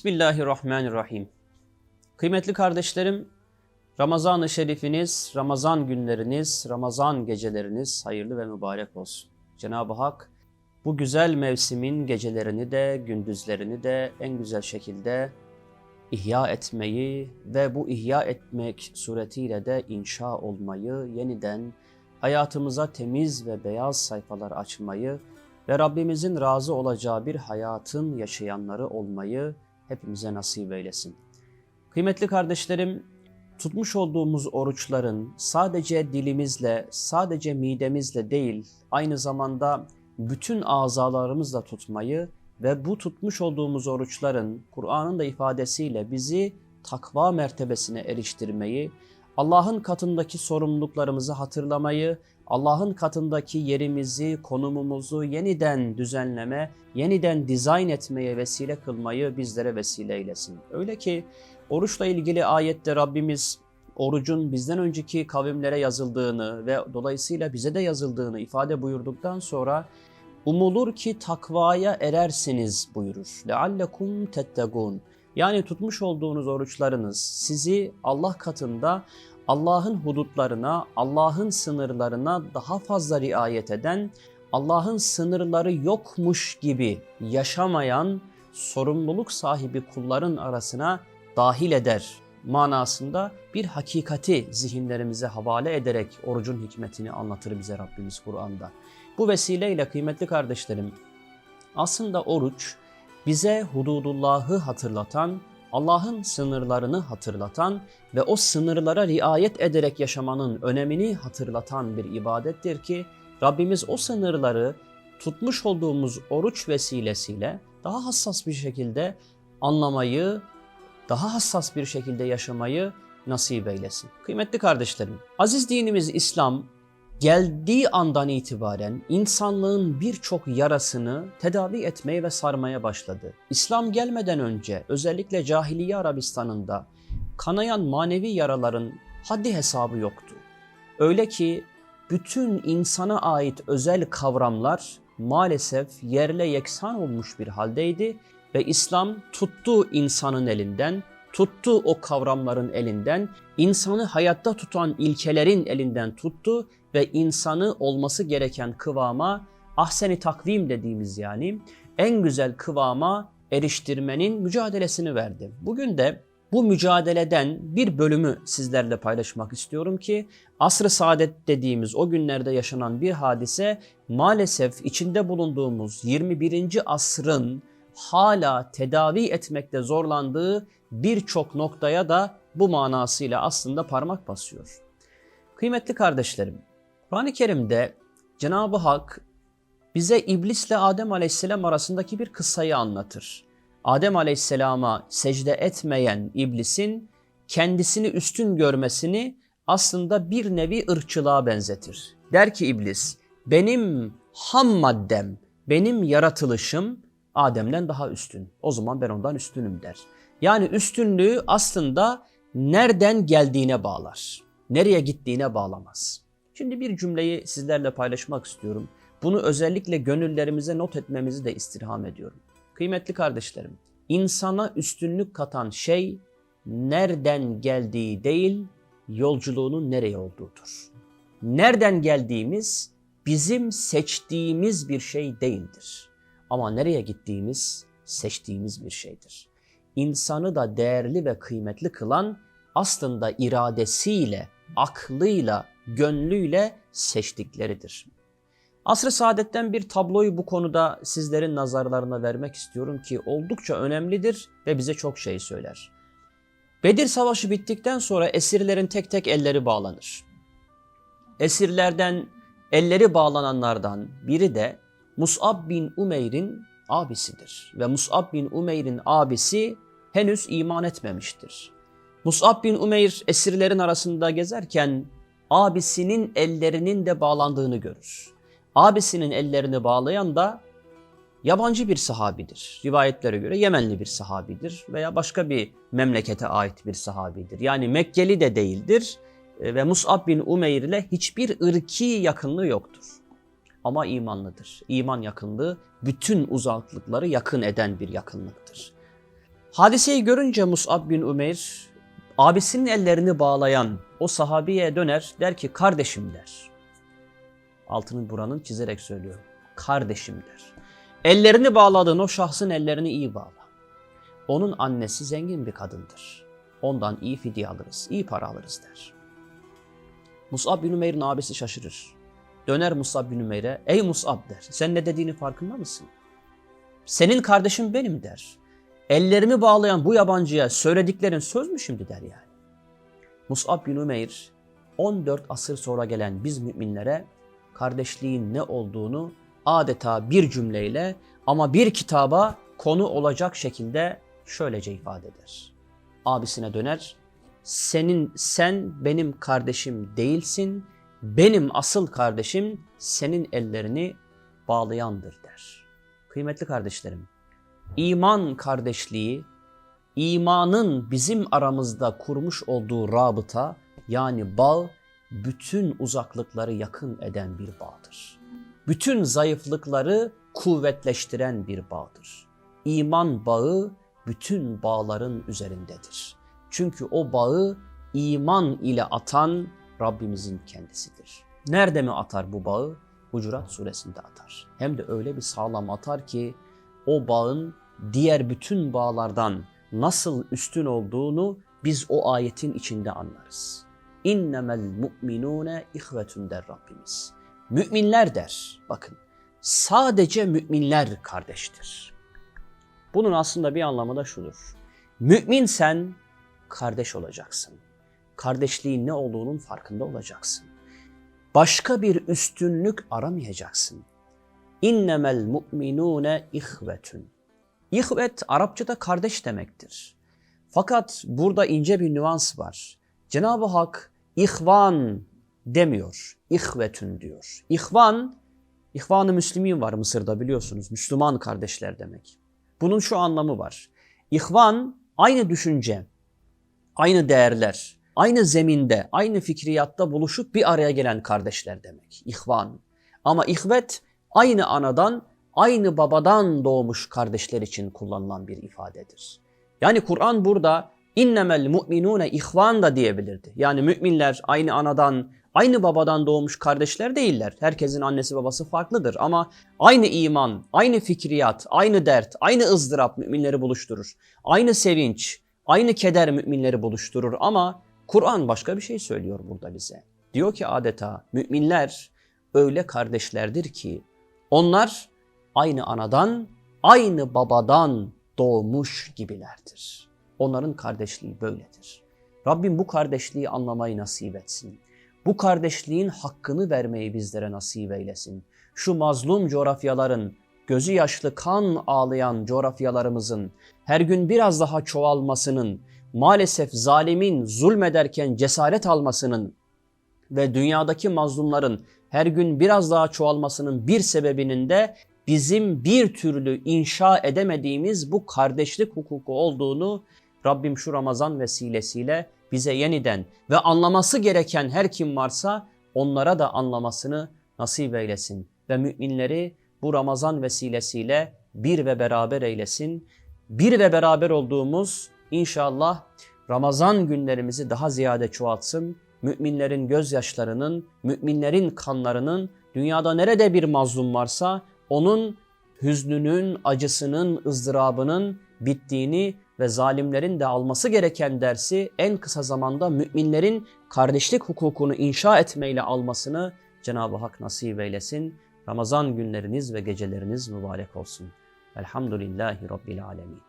Bismillahirrahmanirrahim. Kıymetli kardeşlerim, Ramazan-ı Şerifiniz, Ramazan günleriniz, Ramazan geceleriniz hayırlı ve mübarek olsun. Cenab-ı Hak bu güzel mevsimin gecelerini de gündüzlerini de en güzel şekilde ihya etmeyi ve bu ihya etmek suretiyle de inşa olmayı, yeniden hayatımıza temiz ve beyaz sayfalar açmayı ve Rabbimizin razı olacağı bir hayatın yaşayanları olmayı hepimize nasip eylesin. Kıymetli kardeşlerim, tutmuş olduğumuz oruçların sadece dilimizle, sadece midemizle değil, aynı zamanda bütün azalarımızla tutmayı ve bu tutmuş olduğumuz oruçların Kur'an'ın da ifadesiyle bizi takva mertebesine eriştirmeyi, Allah'ın katındaki sorumluluklarımızı hatırlamayı, Allah'ın katındaki yerimizi, konumumuzu yeniden düzenleme, yeniden dizayn etmeye vesile kılmayı bizlere vesile eylesin. Öyle ki oruçla ilgili ayette Rabbimiz orucun bizden önceki kavimlere yazıldığını ve dolayısıyla bize de yazıldığını ifade buyurduktan sonra umulur ki takvaya erersiniz buyurur. لَعَلَّكُمْ تَتَّقُونَ Yani tutmuş olduğunuz oruçlarınız sizi Allah katında Allah'ın hudutlarına, Allah'ın sınırlarına daha fazla riayet eden, Allah'ın sınırları yokmuş gibi yaşamayan sorumluluk sahibi kulların arasına dahil eder manasında bir hakikati zihinlerimize havale ederek orucun hikmetini anlatır bize Rabbimiz Kur'an'da. Bu vesileyle kıymetli kardeşlerim aslında oruç bize hududullahı hatırlatan, Allah'ın sınırlarını hatırlatan ve o sınırlara riayet ederek yaşamanın önemini hatırlatan bir ibadettir ki Rabbimiz o sınırları tutmuş olduğumuz oruç vesilesiyle daha hassas bir şekilde anlamayı, daha hassas bir şekilde yaşamayı nasip eylesin. Kıymetli kardeşlerim, aziz dinimiz İslam geldiği andan itibaren insanlığın birçok yarasını tedavi etmeye ve sarmaya başladı. İslam gelmeden önce özellikle cahiliye Arabistan'ında kanayan manevi yaraların haddi hesabı yoktu. Öyle ki bütün insana ait özel kavramlar maalesef yerle yeksan olmuş bir haldeydi ve İslam tuttu insanın elinden, tuttu o kavramların elinden, insanı hayatta tutan ilkelerin elinden tuttu ve insanı olması gereken kıvama, ahseni takvim dediğimiz yani en güzel kıvama eriştirmenin mücadelesini verdi. Bugün de bu mücadeleden bir bölümü sizlerle paylaşmak istiyorum ki asr-ı saadet dediğimiz o günlerde yaşanan bir hadise maalesef içinde bulunduğumuz 21. asrın hala tedavi etmekte zorlandığı birçok noktaya da bu manasıyla aslında parmak basıyor. Kıymetli kardeşlerim, Kur'an-ı Kerim'de Cenab-ı Hak bize iblisle Adem Aleyhisselam arasındaki bir kıssayı anlatır. Adem Aleyhisselam'a secde etmeyen iblisin kendisini üstün görmesini aslında bir nevi ırkçılığa benzetir. Der ki iblis, benim ham maddem, benim yaratılışım Adem'den daha üstün. O zaman ben ondan üstünüm der. Yani üstünlüğü aslında nereden geldiğine bağlar. Nereye gittiğine bağlamaz. Şimdi bir cümleyi sizlerle paylaşmak istiyorum. Bunu özellikle gönüllerimize not etmemizi de istirham ediyorum. Kıymetli kardeşlerim, insana üstünlük katan şey nereden geldiği değil, yolculuğunun nereye olduğudur. Nereden geldiğimiz bizim seçtiğimiz bir şey değildir. Ama nereye gittiğimiz seçtiğimiz bir şeydir. İnsanı da değerli ve kıymetli kılan aslında iradesiyle, aklıyla, gönlüyle seçtikleridir. Asr-ı Saadet'ten bir tabloyu bu konuda sizlerin nazarlarına vermek istiyorum ki oldukça önemlidir ve bize çok şey söyler. Bedir Savaşı bittikten sonra esirlerin tek tek elleri bağlanır. Esirlerden elleri bağlananlardan biri de Mus'ab bin Umeyr'in abisidir. Ve Mus'ab bin Umeyr'in abisi henüz iman etmemiştir. Mus'ab bin Umeyr esirlerin arasında gezerken abisinin ellerinin de bağlandığını görür. Abisinin ellerini bağlayan da yabancı bir sahabidir. Rivayetlere göre Yemenli bir sahabidir veya başka bir memlekete ait bir sahabidir. Yani Mekkeli de değildir e, ve Mus'ab bin Umeyr ile hiçbir ırki yakınlığı yoktur. Ama imanlıdır. İman yakınlığı bütün uzaklıkları yakın eden bir yakınlıktır. Hadiseyi görünce Mus'ab bin Umeyr abisinin ellerini bağlayan o sahabiye döner der ki kardeşim der. Altının buranın çizerek söylüyorum. Kardeşim der. Ellerini bağladığın o şahsın ellerini iyi bağla. Onun annesi zengin bir kadındır. Ondan iyi fidye alırız, iyi para alırız der. Mus'ab bin Umeyr'in abisi şaşırır. Döner Mus'ab bin Umeyr'e, ey Mus'ab der, sen ne dediğini farkında mısın? Senin kardeşin benim der. Ellerimi bağlayan bu yabancıya söylediklerin söz mü şimdi der yani. Mus'ab bin Umeyr 14 asır sonra gelen biz müminlere kardeşliğin ne olduğunu adeta bir cümleyle ama bir kitaba konu olacak şekilde şöylece ifade eder. Abisine döner, senin sen benim kardeşim değilsin, benim asıl kardeşim senin ellerini bağlayandır der. Kıymetli kardeşlerim, iman kardeşliği, imanın bizim aramızda kurmuş olduğu rabıta yani bağ bütün uzaklıkları yakın eden bir bağdır. Bütün zayıflıkları kuvvetleştiren bir bağdır. İman bağı bütün bağların üzerindedir. Çünkü o bağı iman ile atan Rabbimizin kendisidir. Nerede mi atar bu bağı? Hucurat suresinde atar. Hem de öyle bir sağlam atar ki o bağın diğer bütün bağlardan nasıl üstün olduğunu biz o ayetin içinde anlarız. İnnemel mu'minune ihvetun der Rabbimiz. Müminler der. Bakın sadece müminler kardeştir. Bunun aslında bir anlamı da şudur. Mümin sen kardeş olacaksın. Kardeşliğin ne olduğunun farkında olacaksın. Başka bir üstünlük aramayacaksın. İnnemel mu'minune ihvetun. İhvet Arapçada kardeş demektir. Fakat burada ince bir nüans var. Cenab-ı Hak ihvan demiyor. İhvetün diyor. İhvan, ihvan-ı Müslümin var Mısır'da biliyorsunuz. Müslüman kardeşler demek. Bunun şu anlamı var. İhvan aynı düşünce, aynı değerler, aynı zeminde, aynı fikriyatta buluşup bir araya gelen kardeşler demek. İhvan. Ama ihvet aynı anadan, aynı babadan doğmuş kardeşler için kullanılan bir ifadedir. Yani Kur'an burada innemel mu'minune ihvan da diyebilirdi. Yani müminler aynı anadan, aynı babadan doğmuş kardeşler değiller. Herkesin annesi babası farklıdır ama aynı iman, aynı fikriyat, aynı dert, aynı ızdırap müminleri buluşturur. Aynı sevinç, aynı keder müminleri buluşturur ama Kur'an başka bir şey söylüyor burada bize. Diyor ki adeta müminler öyle kardeşlerdir ki onlar aynı anadan, aynı babadan doğmuş gibilerdir. Onların kardeşliği böyledir. Rabbim bu kardeşliği anlamayı nasip etsin. Bu kardeşliğin hakkını vermeyi bizlere nasip eylesin. Şu mazlum coğrafyaların, gözü yaşlı kan ağlayan coğrafyalarımızın her gün biraz daha çoğalmasının, maalesef zalimin zulmederken cesaret almasının ve dünyadaki mazlumların her gün biraz daha çoğalmasının bir sebebinin de bizim bir türlü inşa edemediğimiz bu kardeşlik hukuku olduğunu Rabbim şu Ramazan vesilesiyle bize yeniden ve anlaması gereken her kim varsa onlara da anlamasını nasip eylesin. Ve müminleri bu Ramazan vesilesiyle bir ve beraber eylesin. Bir ve beraber olduğumuz inşallah Ramazan günlerimizi daha ziyade çoğaltsın. Müminlerin gözyaşlarının, müminlerin kanlarının dünyada nerede bir mazlum varsa onun hüznünün, acısının, ızdırabının bittiğini ve zalimlerin de alması gereken dersi en kısa zamanda müminlerin kardeşlik hukukunu inşa etmeyle almasını Cenab-ı Hak nasip eylesin. Ramazan günleriniz ve geceleriniz mübarek olsun. Elhamdülillahi Rabbil Alemin.